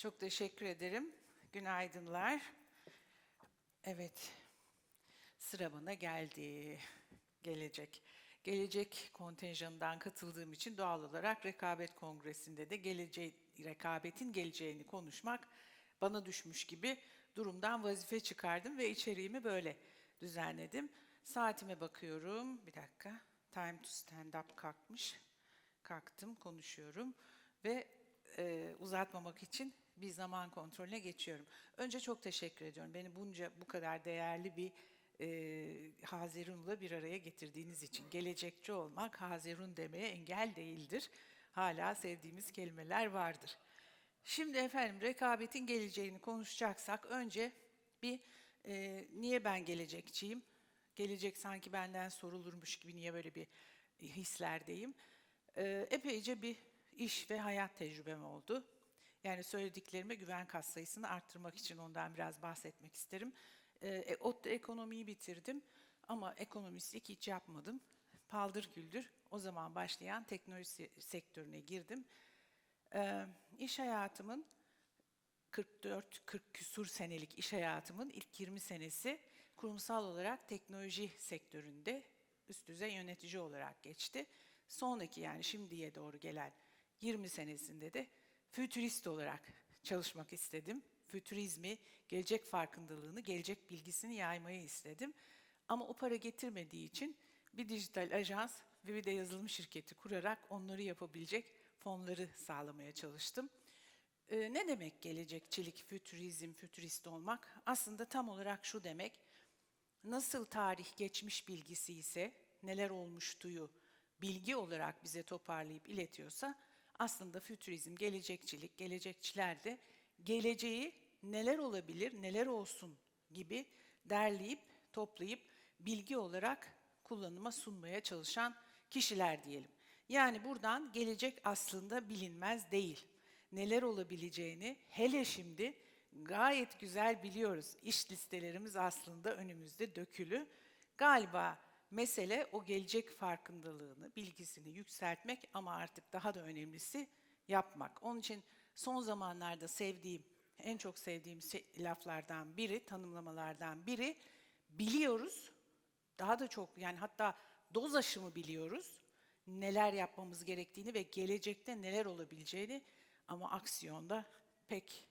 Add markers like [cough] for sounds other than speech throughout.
Çok teşekkür ederim. Günaydınlar. Evet, sıra bana geldi. Gelecek. Gelecek kontenjanından katıldığım için doğal olarak rekabet kongresinde de geleceği, rekabetin geleceğini konuşmak bana düşmüş gibi durumdan vazife çıkardım ve içeriğimi böyle düzenledim. Saatime bakıyorum. Bir dakika. Time to stand up kalkmış. Kalktım, konuşuyorum ve e, uzatmamak için bir zaman kontrolüne geçiyorum. Önce çok teşekkür ediyorum. Beni bunca bu kadar değerli bir e, Hazerun'la bir araya getirdiğiniz için. Gelecekçi olmak Hazerun demeye engel değildir. Hala sevdiğimiz kelimeler vardır. Şimdi efendim rekabetin geleceğini konuşacaksak önce bir e, niye ben gelecekçiyim? Gelecek sanki benden sorulurmuş gibi niye böyle bir hislerdeyim? E, epeyce bir iş ve hayat tecrübem oldu. Yani söylediklerime güven katsayısını arttırmak için ondan biraz bahsetmek isterim. E, ODTÜ ekonomiyi bitirdim ama ekonomistlik hiç yapmadım. Paldır güldür o zaman başlayan teknoloji sektörüne girdim. E, iş hayatımın 44-40 küsur senelik iş hayatımın ilk 20 senesi kurumsal olarak teknoloji sektöründe üst düzey yönetici olarak geçti. Sonraki yani şimdiye doğru gelen 20 senesinde de fütürist olarak çalışmak istedim. Fütürizmi, gelecek farkındalığını, gelecek bilgisini yaymayı istedim. Ama o para getirmediği için bir dijital ajans ve bir de yazılım şirketi kurarak onları yapabilecek fonları sağlamaya çalıştım. Ee, ne demek gelecekçilik, fütürizm, fütürist olmak? Aslında tam olarak şu demek, nasıl tarih geçmiş bilgisi ise neler olmuştuyu bilgi olarak bize toparlayıp iletiyorsa aslında fütürizm, gelecekçilik, gelecekçiler de geleceği neler olabilir, neler olsun gibi derleyip, toplayıp bilgi olarak kullanıma sunmaya çalışan kişiler diyelim. Yani buradan gelecek aslında bilinmez değil. Neler olabileceğini hele şimdi gayet güzel biliyoruz. İş listelerimiz aslında önümüzde dökülü. Galiba mesele o gelecek farkındalığını, bilgisini yükseltmek ama artık daha da önemlisi yapmak. Onun için son zamanlarda sevdiğim, en çok sevdiğim se- laflardan biri, tanımlamalardan biri biliyoruz. Daha da çok yani hatta doz aşımı biliyoruz. Neler yapmamız gerektiğini ve gelecekte neler olabileceğini ama aksiyonda pek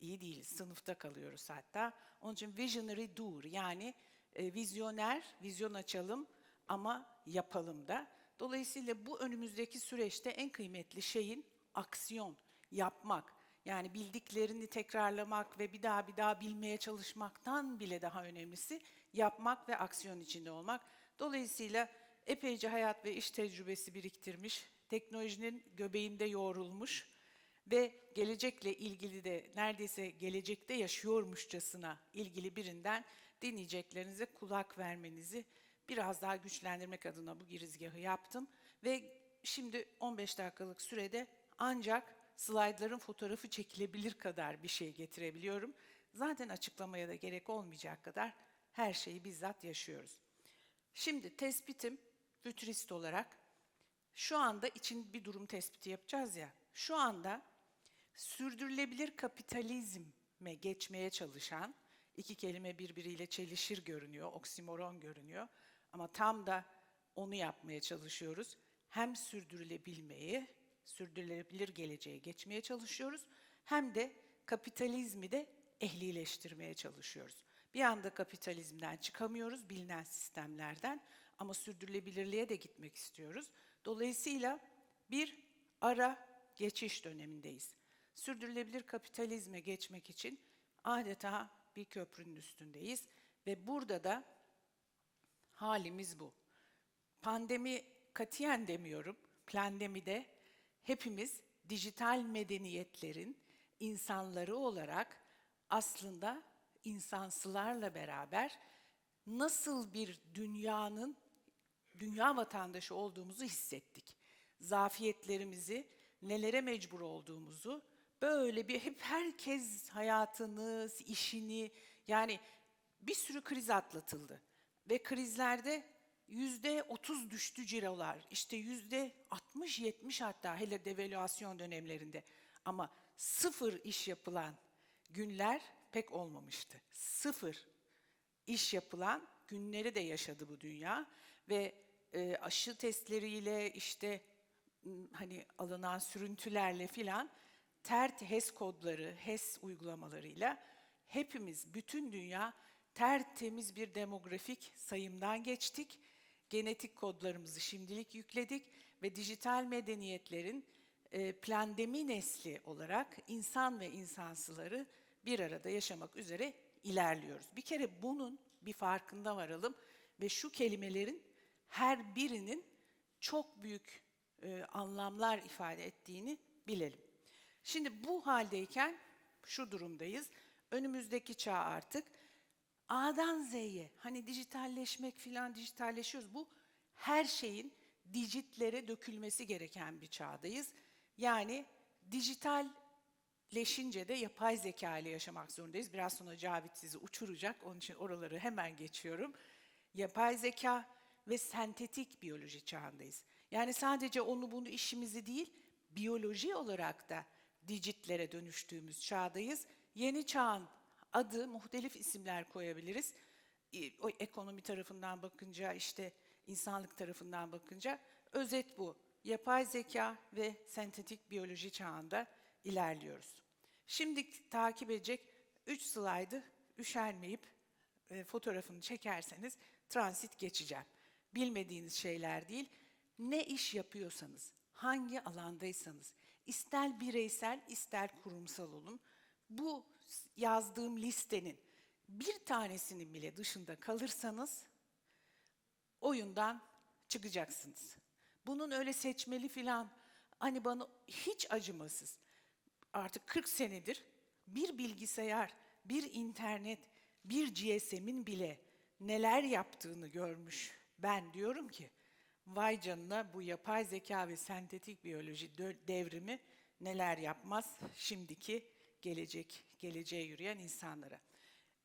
iyi değiliz. Sınıfta kalıyoruz hatta. Onun için visionary doer yani e, vizyoner, vizyon açalım ama yapalım da. Dolayısıyla bu önümüzdeki süreçte en kıymetli şeyin aksiyon, yapmak. Yani bildiklerini tekrarlamak ve bir daha bir daha bilmeye çalışmaktan bile daha önemlisi yapmak ve aksiyon içinde olmak. Dolayısıyla epeyce hayat ve iş tecrübesi biriktirmiş, teknolojinin göbeğinde yoğrulmuş ve gelecekle ilgili de neredeyse gelecekte yaşıyormuşçasına ilgili birinden dinleyeceklerinize kulak vermenizi biraz daha güçlendirmek adına bu girizgahı yaptım. Ve şimdi 15 dakikalık sürede ancak slaytların fotoğrafı çekilebilir kadar bir şey getirebiliyorum. Zaten açıklamaya da gerek olmayacak kadar her şeyi bizzat yaşıyoruz. Şimdi tespitim fütürist olarak şu anda için bir durum tespiti yapacağız ya. Şu anda sürdürülebilir kapitalizme geçmeye çalışan iki kelime birbiriyle çelişir görünüyor, oksimoron görünüyor. Ama tam da onu yapmaya çalışıyoruz. Hem sürdürülebilmeyi, sürdürülebilir geleceğe geçmeye çalışıyoruz. Hem de kapitalizmi de ehlileştirmeye çalışıyoruz. Bir anda kapitalizmden çıkamıyoruz, bilinen sistemlerden ama sürdürülebilirliğe de gitmek istiyoruz. Dolayısıyla bir ara geçiş dönemindeyiz. Sürdürülebilir kapitalizme geçmek için adeta bir köprünün üstündeyiz ve burada da halimiz bu. Pandemi katiyen demiyorum, plandemide hepimiz dijital medeniyetlerin insanları olarak aslında insansılarla beraber nasıl bir dünyanın dünya vatandaşı olduğumuzu hissettik. Zafiyetlerimizi, nelere mecbur olduğumuzu böyle bir hep herkes hayatını, işini yani bir sürü kriz atlatıldı. Ve krizlerde yüzde otuz düştü cirolar. İşte yüzde altmış yetmiş hatta hele devalüasyon dönemlerinde. Ama sıfır iş yapılan günler pek olmamıştı. Sıfır iş yapılan günleri de yaşadı bu dünya ve e, aşı testleriyle işte hani alınan sürüntülerle filan TERT HES kodları, HES uygulamalarıyla hepimiz, bütün dünya tertemiz bir demografik sayımdan geçtik. Genetik kodlarımızı şimdilik yükledik ve dijital medeniyetlerin e, plandemi nesli olarak insan ve insansıları bir arada yaşamak üzere ilerliyoruz. Bir kere bunun bir farkında varalım ve şu kelimelerin her birinin çok büyük e, anlamlar ifade ettiğini bilelim. Şimdi bu haldeyken şu durumdayız. Önümüzdeki çağ artık A'dan Z'ye hani dijitalleşmek filan dijitalleşiyoruz. Bu her şeyin dijitlere dökülmesi gereken bir çağdayız. Yani dijitalleşince de yapay zeka ile yaşamak zorundayız. Biraz sonra Cavit sizi uçuracak. Onun için oraları hemen geçiyorum. Yapay zeka ve sentetik biyoloji çağındayız. Yani sadece onu bunu işimizi değil, biyoloji olarak da dijitlere dönüştüğümüz çağdayız. Yeni çağın adı muhtelif isimler koyabiliriz. O ekonomi tarafından bakınca işte insanlık tarafından bakınca özet bu. Yapay zeka ve sentetik biyoloji çağında ilerliyoruz. Şimdi takip edecek 3 slaydı üşenmeyip e, fotoğrafını çekerseniz transit geçeceğim. Bilmediğiniz şeyler değil, ne iş yapıyorsanız, hangi alandaysanız, ister bireysel ister kurumsal olun, bu yazdığım listenin bir tanesinin bile dışında kalırsanız oyundan çıkacaksınız. Bunun öyle seçmeli filan hani bana hiç acımasız artık 40 senedir bir bilgisayar, bir internet, bir GSM'in bile neler yaptığını görmüş. Ben diyorum ki vay canına bu yapay zeka ve sentetik biyoloji devrimi neler yapmaz şimdiki gelecek, geleceğe yürüyen insanlara.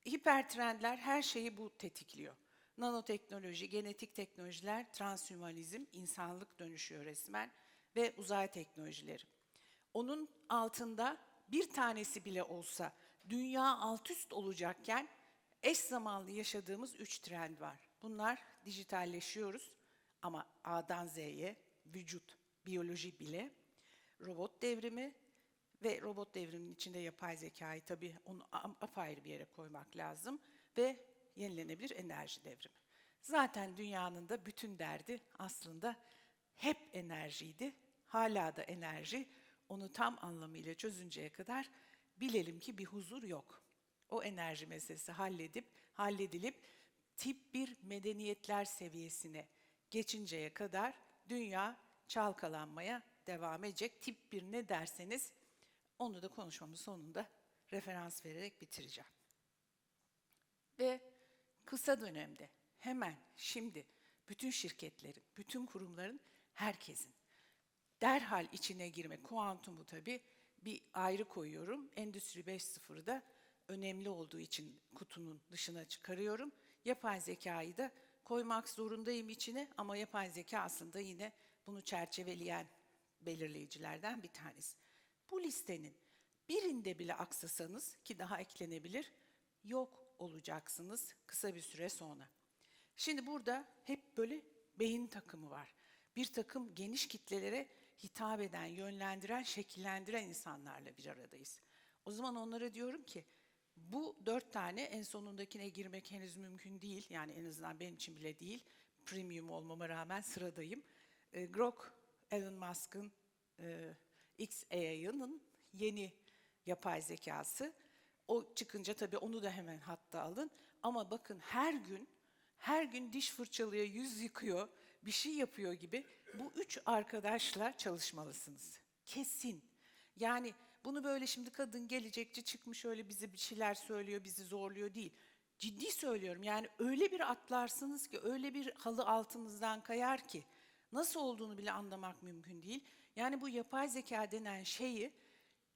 Hipertrendler her şeyi bu tetikliyor. Nanoteknoloji, genetik teknolojiler, transhümanizm, insanlık dönüşüyor resmen ve uzay teknolojileri. Onun altında bir tanesi bile olsa dünya alt üst olacakken eş zamanlı yaşadığımız üç trend var. Bunlar dijitalleşiyoruz ama A'dan Z'ye vücut, biyoloji bile, robot devrimi ve robot devriminin içinde yapay zekayı tabii onu apayrı bir yere koymak lazım ve yenilenebilir enerji devrimi. Zaten dünyanın da bütün derdi aslında hep enerjiydi. Hala da enerji. Onu tam anlamıyla çözünceye kadar bilelim ki bir huzur yok. O enerji meselesi halledip halledilip tip bir medeniyetler seviyesine geçinceye kadar dünya çalkalanmaya devam edecek. Tip bir ne derseniz onu da konuşmamın sonunda referans vererek bitireceğim. Ve kısa dönemde hemen şimdi bütün şirketlerin, bütün kurumların, herkesin derhal içine girme, kuantumu tabii bir ayrı koyuyorum. Endüstri 5.0'da önemli olduğu için kutunun dışına çıkarıyorum. Yapay zekayı da koymak zorundayım içine ama yapay zeka aslında yine bunu çerçeveleyen belirleyicilerden bir tanesi. Bu listenin birinde bile aksasanız ki daha eklenebilir, yok olacaksınız kısa bir süre sonra. Şimdi burada hep böyle beyin takımı var. Bir takım geniş kitlelere hitap eden, yönlendiren, şekillendiren insanlarla bir aradayız. O zaman onlara diyorum ki bu dört tane en sonundakine girmek henüz mümkün değil. Yani en azından benim için bile değil. Premium olmama rağmen sıradayım. E, Grok, Elon Musk'ın e, XAI'nin yeni yapay zekası. O çıkınca tabii onu da hemen hatta alın. Ama bakın her gün, her gün diş fırçalıyor, yüz yıkıyor, bir şey yapıyor gibi bu üç arkadaşla çalışmalısınız. Kesin. Yani bunu böyle şimdi kadın gelecekçi çıkmış öyle bize bir şeyler söylüyor, bizi zorluyor değil. Ciddi söylüyorum yani öyle bir atlarsınız ki, öyle bir halı altınızdan kayar ki nasıl olduğunu bile anlamak mümkün değil. Yani bu yapay zeka denen şeyi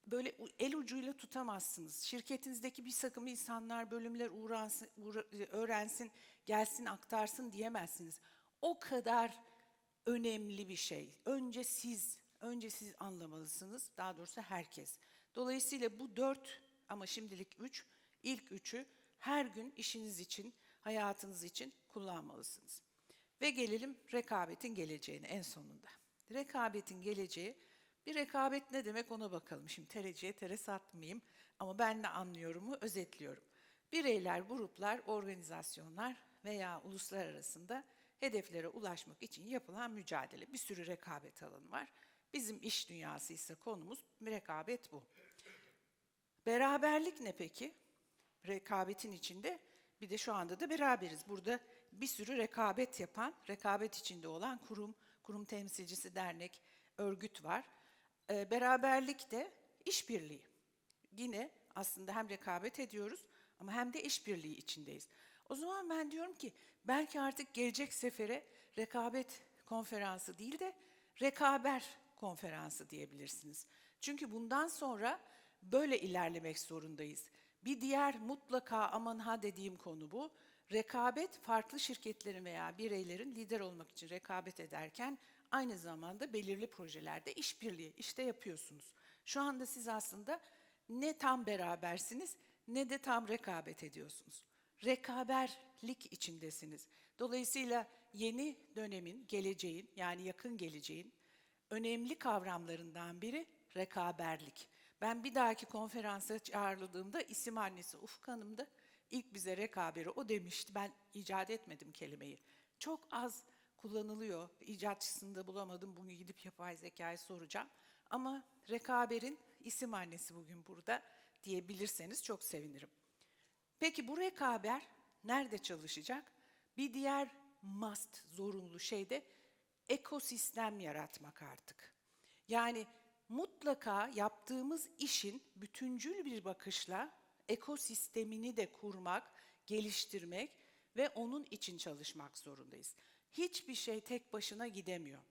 böyle el ucuyla tutamazsınız. Şirketinizdeki bir takım insanlar bölümler uğransın, uğra- öğrensin, gelsin aktarsın diyemezsiniz. O kadar önemli bir şey. Önce siz, önce siz anlamalısınız. Daha doğrusu herkes. Dolayısıyla bu dört ama şimdilik üç, ilk üçü her gün işiniz için, hayatınız için kullanmalısınız. Ve gelelim rekabetin geleceğine en sonunda. Rekabetin geleceği, bir rekabet ne demek ona bakalım. Şimdi tereciye tere satmayayım ama ben ne anlıyorumu özetliyorum. Bireyler, gruplar, organizasyonlar veya uluslar arasında hedeflere ulaşmak için yapılan mücadele. Bir sürü rekabet alanı var. Bizim iş dünyası ise konumuz rekabet bu. Beraberlik ne peki? Rekabetin içinde bir de şu anda da beraberiz. Burada bir sürü rekabet yapan, rekabet içinde olan kurum, kurum temsilcisi, dernek, örgüt var. Ee, beraberlik de işbirliği. Yine aslında hem rekabet ediyoruz ama hem de işbirliği içindeyiz. O zaman ben diyorum ki belki artık gelecek sefere rekabet konferansı değil de rekaber konferansı diyebilirsiniz. Çünkü bundan sonra böyle ilerlemek zorundayız. Bir diğer mutlaka aman ha dediğim konu bu. Rekabet farklı şirketlerin veya bireylerin lider olmak için rekabet ederken aynı zamanda belirli projelerde işbirliği işte yapıyorsunuz. Şu anda siz aslında ne tam berabersiniz ne de tam rekabet ediyorsunuz. Rekaberlik içindesiniz. Dolayısıyla yeni dönemin, geleceğin yani yakın geleceğin önemli kavramlarından biri rekaberlik. Ben bir dahaki konferansa çağrıldığımda isim annesi Ufuk Hanım da ilk bize rekaberi o demişti. Ben icat etmedim kelimeyi. Çok az kullanılıyor. İcatçısında bulamadım. Bunu gidip yapay zekaya soracağım. Ama rekaberin isim annesi bugün burada diyebilirseniz çok sevinirim. Peki bu rekaber nerede çalışacak? Bir diğer must, zorunlu şey de ekosistem yaratmak artık. Yani mutlaka yaptığımız işin bütüncül bir bakışla ekosistemini de kurmak, geliştirmek ve onun için çalışmak zorundayız. Hiçbir şey tek başına gidemiyor.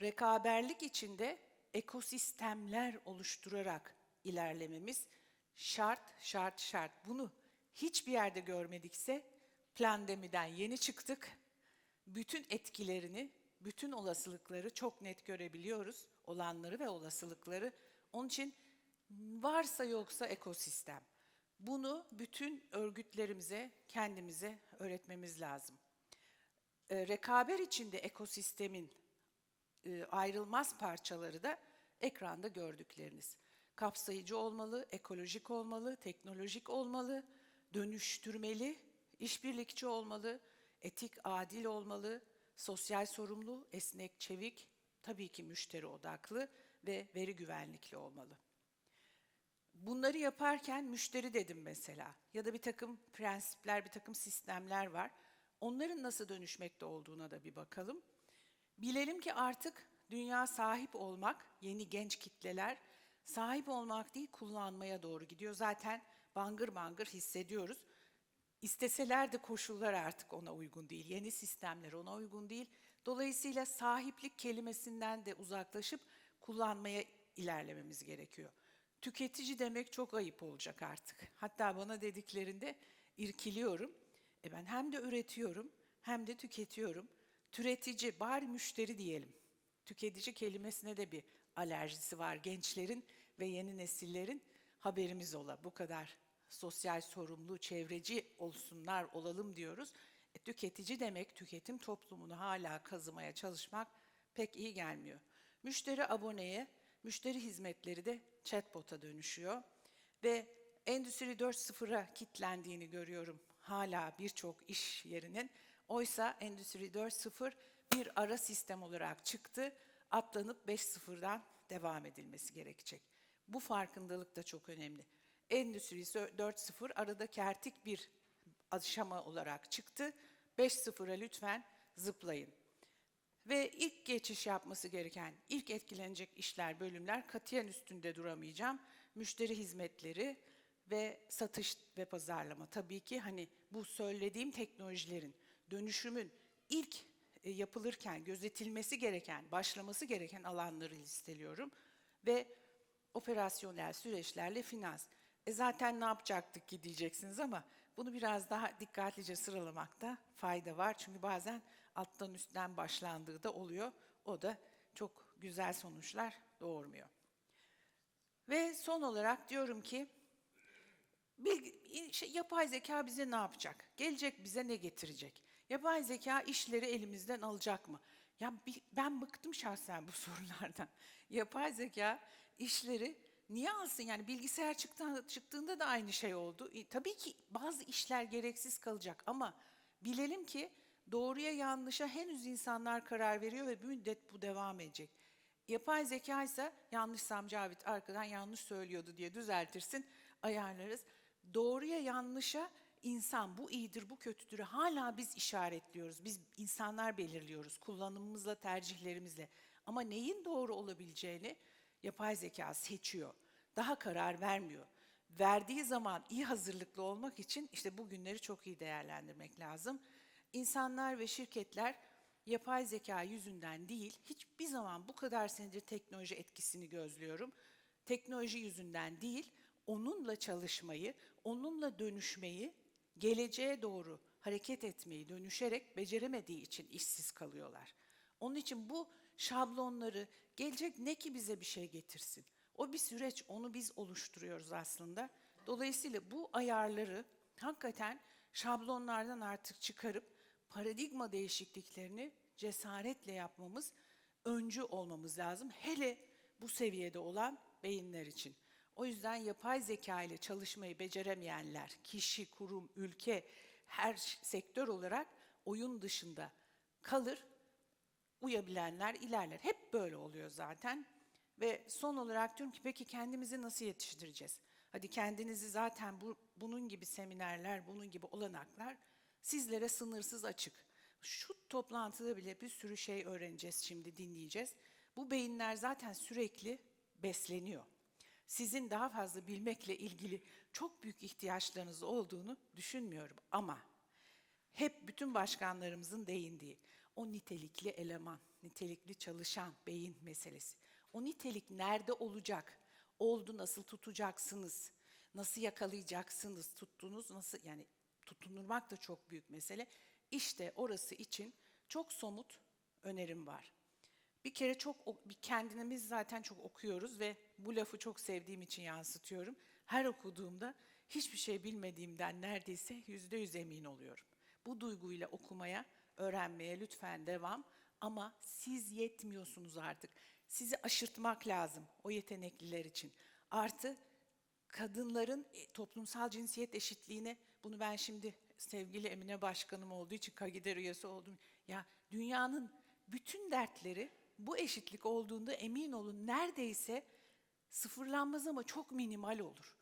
Rekaberlik içinde ekosistemler oluşturarak ilerlememiz şart, şart, şart. Bunu hiçbir yerde görmedikse plandemiden yeni çıktık. Bütün etkilerini, bütün olasılıkları çok net görebiliyoruz. Olanları ve olasılıkları. Onun için varsa yoksa ekosistem. Bunu bütün örgütlerimize, kendimize öğretmemiz lazım. E, rekaber içinde ekosistemin e, ayrılmaz parçaları da ekranda gördükleriniz. Kapsayıcı olmalı, ekolojik olmalı, teknolojik olmalı, dönüştürmeli, işbirlikçi olmalı, etik, adil olmalı, sosyal sorumlu, esnek, çevik, tabii ki müşteri odaklı ve veri güvenlikli olmalı. Bunları yaparken müşteri dedim mesela ya da bir takım prensipler, bir takım sistemler var. Onların nasıl dönüşmekte olduğuna da bir bakalım. Bilelim ki artık dünya sahip olmak, yeni genç kitleler sahip olmak değil kullanmaya doğru gidiyor. Zaten bangır bangır hissediyoruz. İsteseler de koşullar artık ona uygun değil. Yeni sistemler ona uygun değil. Dolayısıyla sahiplik kelimesinden de uzaklaşıp kullanmaya ilerlememiz gerekiyor. Tüketici demek çok ayıp olacak artık. Hatta bana dediklerinde irkiliyorum. E ben hem de üretiyorum hem de tüketiyorum. Türetici, bari müşteri diyelim. Tüketici kelimesine de bir alerjisi var gençlerin ve yeni nesillerin. Haberimiz ola bu kadar sosyal sorumlu, çevreci olsunlar, olalım diyoruz. E, tüketici demek tüketim toplumunu hala kazımaya çalışmak pek iyi gelmiyor. Müşteri aboneye, müşteri hizmetleri de chatbot'a dönüşüyor. Ve Endüstri 4.0'a kitlendiğini görüyorum hala birçok iş yerinin. Oysa Endüstri 4.0 bir ara sistem olarak çıktı. Atlanıp 5.0'dan devam edilmesi gerekecek. Bu farkındalık da çok önemli. Endüstri 4.0 arada kertik bir aşama olarak çıktı. 5.0'a lütfen zıplayın. Ve ilk geçiş yapması gereken, ilk etkilenecek işler, bölümler katiyen üstünde duramayacağım. Müşteri hizmetleri ve satış ve pazarlama. Tabii ki hani bu söylediğim teknolojilerin, dönüşümün ilk e, yapılırken gözetilmesi gereken, başlaması gereken alanları listeliyorum. Ve operasyonel süreçlerle finans. E zaten ne yapacaktık ki diyeceksiniz ama bunu biraz daha dikkatlice sıralamakta fayda var. Çünkü bazen alttan üstten başlandığı da oluyor. O da çok güzel sonuçlar doğurmuyor. Ve son olarak diyorum ki bilgi, şey, yapay zeka bize ne yapacak? Gelecek bize ne getirecek? Yapay zeka işleri elimizden alacak mı? Ya ben bıktım şahsen bu [laughs] sorulardan. Yapay zeka işleri niye alsın? Yani bilgisayar çıktığında, çıktığında da aynı şey oldu. E, tabii ki bazı işler gereksiz kalacak ama bilelim ki doğruya yanlışa henüz insanlar karar veriyor ve bir müddet bu devam edecek. Yapay zeka ise yanlışsam Cavit arkadan yanlış söylüyordu diye düzeltirsin, ayarlarız. Doğruya yanlışa insan bu iyidir, bu kötüdür hala biz işaretliyoruz. Biz insanlar belirliyoruz kullanımımızla, tercihlerimizle. Ama neyin doğru olabileceğini yapay zeka seçiyor. Daha karar vermiyor. Verdiği zaman iyi hazırlıklı olmak için işte bu günleri çok iyi değerlendirmek lazım. İnsanlar ve şirketler yapay zeka yüzünden değil, hiçbir zaman bu kadar senedir teknoloji etkisini gözlüyorum. Teknoloji yüzünden değil, onunla çalışmayı, onunla dönüşmeyi, geleceğe doğru hareket etmeyi dönüşerek beceremediği için işsiz kalıyorlar. Onun için bu şablonları gelecek ne ki bize bir şey getirsin. O bir süreç, onu biz oluşturuyoruz aslında. Dolayısıyla bu ayarları hakikaten şablonlardan artık çıkarıp paradigma değişikliklerini cesaretle yapmamız, öncü olmamız lazım. Hele bu seviyede olan beyinler için. O yüzden yapay zeka ile çalışmayı beceremeyenler, kişi, kurum, ülke, her sektör olarak oyun dışında kalır. Uyabilenler ilerler. Hep böyle oluyor zaten. Ve son olarak diyorum ki peki kendimizi nasıl yetiştireceğiz? Hadi kendinizi zaten bu, bunun gibi seminerler, bunun gibi olanaklar sizlere sınırsız açık. Şu toplantıda bile bir sürü şey öğreneceğiz şimdi dinleyeceğiz. Bu beyinler zaten sürekli besleniyor. Sizin daha fazla bilmekle ilgili çok büyük ihtiyaçlarınız olduğunu düşünmüyorum ama hep bütün başkanlarımızın değindiği o nitelikli eleman, nitelikli çalışan beyin meselesi. O nitelik nerede olacak? Oldu nasıl tutacaksınız? Nasıl yakalayacaksınız? Tuttunuz nasıl yani tutunurmak da çok büyük mesele. İşte orası için çok somut önerim var. Bir kere çok ok- bir kendimiz zaten çok okuyoruz ve bu lafı çok sevdiğim için yansıtıyorum. Her okuduğumda hiçbir şey bilmediğimden neredeyse yüzde yüz emin oluyorum. Bu duyguyla okumaya, öğrenmeye lütfen devam. Ama siz yetmiyorsunuz artık. Sizi aşırtmak lazım o yetenekliler için. Artı kadınların e, toplumsal cinsiyet eşitliğine bunu ben şimdi sevgili Emine Başkanım olduğu için Kagider üyesi oldum. Ya dünyanın bütün dertleri bu eşitlik olduğunda emin olun neredeyse sıfırlanmaz ama çok minimal olur.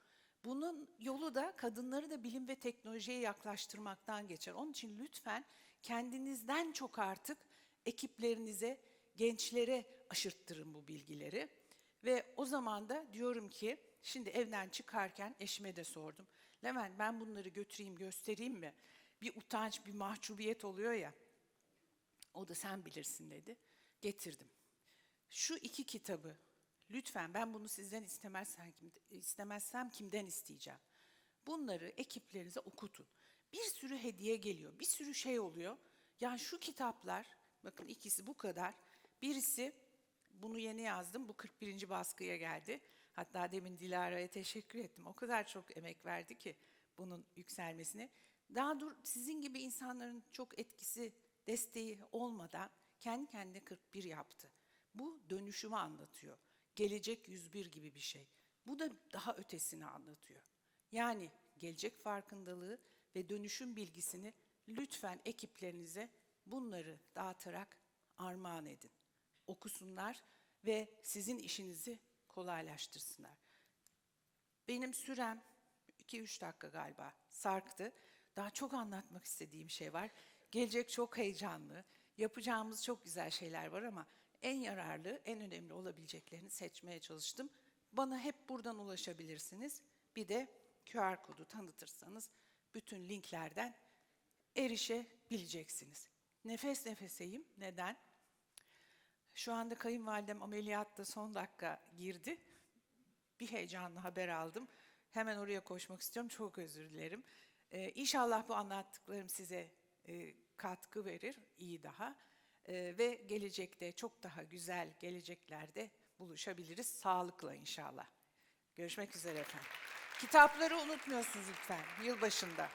Bunun yolu da kadınları da bilim ve teknolojiye yaklaştırmaktan geçer. Onun için lütfen kendinizden çok artık ekiplerinize, gençlere aşırttırın bu bilgileri. Ve o zaman da diyorum ki, şimdi evden çıkarken eşime de sordum. Levent ben bunları götüreyim, göstereyim mi? Bir utanç, bir mahcubiyet oluyor ya. O da sen bilirsin dedi. Getirdim. Şu iki kitabı lütfen ben bunu sizden istemezsem, kim, istemezsem kimden isteyeceğim? Bunları ekiplerinize okutun. Bir sürü hediye geliyor, bir sürü şey oluyor. Yani şu kitaplar, bakın ikisi bu kadar. Birisi, bunu yeni yazdım, bu 41. baskıya geldi. Hatta demin Dilara'ya teşekkür ettim. O kadar çok emek verdi ki bunun yükselmesine. Daha dur sizin gibi insanların çok etkisi, desteği olmadan kendi kendine 41 yaptı. Bu dönüşümü anlatıyor. Gelecek 101 gibi bir şey. Bu da daha ötesini anlatıyor. Yani gelecek farkındalığı ve dönüşüm bilgisini lütfen ekiplerinize bunları dağıtarak armağan edin. Okusunlar ve sizin işinizi kolaylaştırsınlar. Benim sürem 2-3 dakika galiba sarktı. Daha çok anlatmak istediğim şey var. Gelecek çok heyecanlı. Yapacağımız çok güzel şeyler var ama en yararlı, en önemli olabileceklerini seçmeye çalıştım. Bana hep buradan ulaşabilirsiniz. Bir de QR kodu tanıtırsanız bütün linklerden erişebileceksiniz. Nefes nefeseyim. Neden? Şu anda kayınvalidem ameliyatta son dakika girdi. Bir heyecanlı haber aldım. Hemen oraya koşmak istiyorum. Çok özür dilerim. Ee, inşallah bu anlattıklarım size e, katkı verir, iyi daha. Ee, ve gelecekte çok daha güzel geleceklerde buluşabiliriz. Sağlıkla inşallah. Görüşmek üzere efendim. Kitapları unutmuyorsunuz lütfen yılbaşında.